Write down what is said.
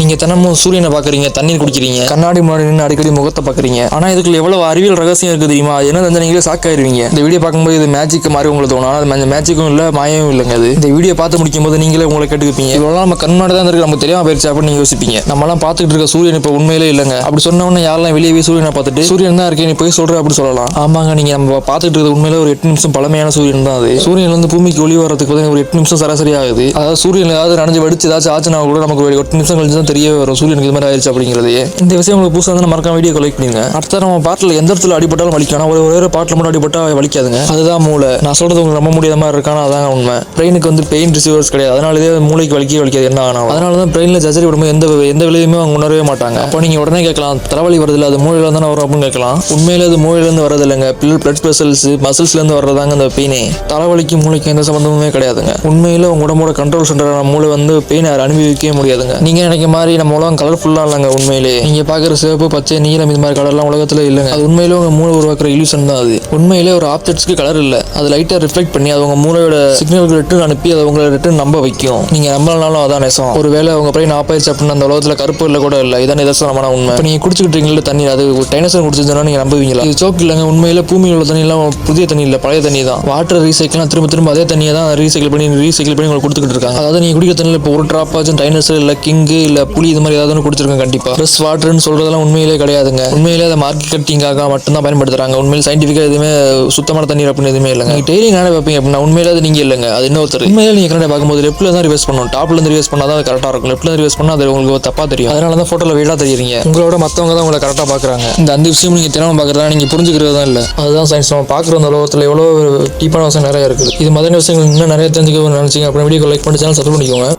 நீங்க தினமும் சூரியனை பாக்குறீங்க தண்ணீர் குடிக்கிறீங்க கண்ணாடி முன்னாடி நின்று அடிக்கடி முகத்தை பாக்குறீங்க ஆனா இதுக்குள்ள எவ்வளவு அறிவியல் ரகசியம் இருக்கு தெரியுமா? அது என்ன தெரிஞ்சா நீங்களே சாக்காயிருவீங்க இந்த வீடியோ பார்க்கும்போது இது மேஜிக் மாதிரி உங்களுக்கு தோணும். ஆனா அது மேஜிக்கும் இல்ல மாயமும் இல்லைங்க அது. இந்த வீடியோ பார்த்து முடிக்கும் போது நீங்களே உங்களை கேட்டுக்குப்பீங்க. இவ்வளவு நம்ம கண்ணாடி தான் இருக்கு நமக்கு தெரியாம போயிருச்சு அப்படின்னு நீங்க யோசிப்பீங்க. நம்மலாம் பார்த்துட்டு இருக்க சூரியன் இப்போ உண்மையிலே இல்லைங்க. அப்படி சொன்ன யாரெல்லாம் வெளியே போய் சூரியனை பார்த்துட்டு சூரியன் தான் இருக்கே நீ போய் சொல்ற அப்படி சொல்லலாம். ஆமாங்க நீங்க நம்ம பார்த்துட்டு இருக்கிறது உண்மையிலே ஒரு எட்டு நிமிஷம் பழமையான சூரியன் தான் அது. சூரியன் வந்து பூமிக்கு ஒளி வரதுக்கு ஒரு எட்டு நிமிஷம் சராசரி ஆகுது. அதாவது சூரியன் ஏதாவது நனைஞ்சு வெடிச்சு ஏதாச்சும் ஆச்சுன்னா கூட நமக்கு ஒரு எட்டு நிமிஷம் கழிச்சு தான் தெரிய வரும். சூரியனுக்கு இது மாதிரி ஆயிடுச்சு அப்படிங்கிறது இந்த விஷயம் உங்களுக்கு புதுசாக வந்து மறக்காம வீடியோ கலெக்ட் பண்ணுங்க அடுத்த நம்ம பாட்டில் எந்த இடத்துல அடிபட்டாலும் வலிக்கணும் ஒரு ஒரே ஒரு பாட்டில் மட்டும் அடிபட்டால் வலிக்காதுங்க. அதுதான் மூளை. நான் சொல்றது உங்களுக்கு நம்ப முடியாத மாதிரி இருக்கானா அதான் உண்மை. பிரெயினுக்கு வந்து பெயின் ரிசீவர்ஸ் கிடையாது. அதனால இதே மூளைக்கு வலிக்கவே வலிக்காது. என்ன ஆனாலும். அதனால தான் பிரெயினில் சர்ஜரி விடும்போது எந்த எந்த விலையுமே அவங்க உணரவே மாட்டாங்க. அப்போ நீங்கள் உடனே கேட்கலாம் தலைவலி வருது அது மூளையில் தானே வரும் அப்படின்னு கேட்கலாம். உண்மையில அது மூளையிலேருந்து வரது இல்லைங்க பிளட் வெசல்ஸ் மசில்ஸ்லேருந்து வர்றதாங்க அந்த பெயினே தலைவலிக்கு மூளைக்கு எந்த சம்மந்தமுமே கிடையாதுங்க. உண்மையில் உங்க உடம்போட கண்ட்ரோல் சென்டரான மூளை வந்து பெயினை அனுபவிக்கவே முடியாதுங்க. நீங்கள் நினைக்க மாதிரி நம்ம உலகம் கலர்ஃபுல்லாக இல்லைங்க உண்மையிலே. நீங்கள் பார்க்குற சிவப்பு பச்சை நீலம் இது மாதிரி கலர்லாம் உலகத்தில் இல்லைங்க. அது உண்மையிலே உங்கள் மூளை உருவாக்குற இல்யூஷன் தான் அது. உண்மையிலே ஒரு ஆப்ஜெக்ட்ஸ்க்கு கலர் இல்லை. அது லைட்டாக ரிஃப்ளெக்ட் பண்ணி அது உங்கள் மூளையோட சிக்னல்கள் ரிட்டர்ன் அனுப்பி அதை உங்களை ரிட்டர்ன் நம்ப வைக்கும். நீங்கள் நம்பலனாலும் அதான் நெசம். ஒருவேளை உங்கள் பிரெயின் ஆப்பாயிருச்சு அப்படின்னு அந்த உலகத்தில் கருப்பு இல்லை கூட இல்லை. இதான் நிதர்சனமான உண்மை. இப்போ நீங்கள் குடிச்சுக்கிட்டு தண்ணி அது டைனோசர் குடிச்சிருந்தா நீங்கள் நம்புவீங்களா? இது சோக்கு இல்லைங்க. உண்மையில பூமியில் உள்ள தண்ணி எல்லாம் புதிய தண்ணி இல்லை. பழைய தண்ணி தான். வாட்டர் ரீசைக்கிள்லாம் திரும்ப திரும்ப அதே தண்ணியை தான் ரீசைக்கிள் பண்ணி ரீசைக்கிள் பண்ணி உங்களுக்கு கொடுத்துக்கிட்டு இருக்காங்க. அதாவது நீங்கள் குடிக்கிற தண்ணியில் இப்போ ஒரு ட்ராப் ஆச்சும் டைனோசர் இல்லை கிங்கு இல்லை புளி இது மாதிரி ஏதாவது ஒன்று கண்டிப்பா. ஃப்ரெஷ் வாட்டர்னு சொல்றதெல்லாம் உண்மையிலே கிடையாதுங்க. உண்மையிலே அதை மார்க்கெட்டிங்காக மட்டும்தான் பயன்படுத்துறாங்க. உண்மையில சயின்டிஃபிக்காக எதுவுமே சுத்தமான தண்ணீர் அப்படின்னு எதுவுமே இல்லைங்க. டெய்லி நானே வைப்பீங்க அப்படின்னா உண்மையில அது நீங்க இல்லைங்க. அது இன்னொருத்தர். உண்மையில நீங்க கனடா பார்க்கும்போது லெஃப்ட்ல தான் ரிவர்ஸ் பண்ணணும். டாப்ல இருந்து ரிவர்ஸ் பண்ணா தான் அது கரெக்டா இருக்கும். லெஃப்ட்ல ரிவர்ஸ் பண்ணா அது உங்களுக்கு தப்பா தெரியும். அதனால தான் போட்டோல வீடா தெரியுறீங்க. உங்களோட மத்தவங்க தான் உங்களை கரெக்டா பாக்குறாங்க இந்த அந்த விஷயம் நீங்க தினமும் பாக்குறதா நீங்க புரிஞ்சுக்கிறது தான் இல்ல. அதுதான் சயின்ஸ் நம்ம பாக்குற அந்த உலகத்துல எவ்வளவு டீப்பான விஷயம் நிறைய இருக்குது. இது மாதிரி விஷயங்கள் இன்னும் நிறைய தெரிஞ்சுக்க நினைச்சீங்க அப்புறம் வீடியோ லைக் பண்ணி சேனல் சப்ஸ்கிரைப் பண்ணிக்கோங்க.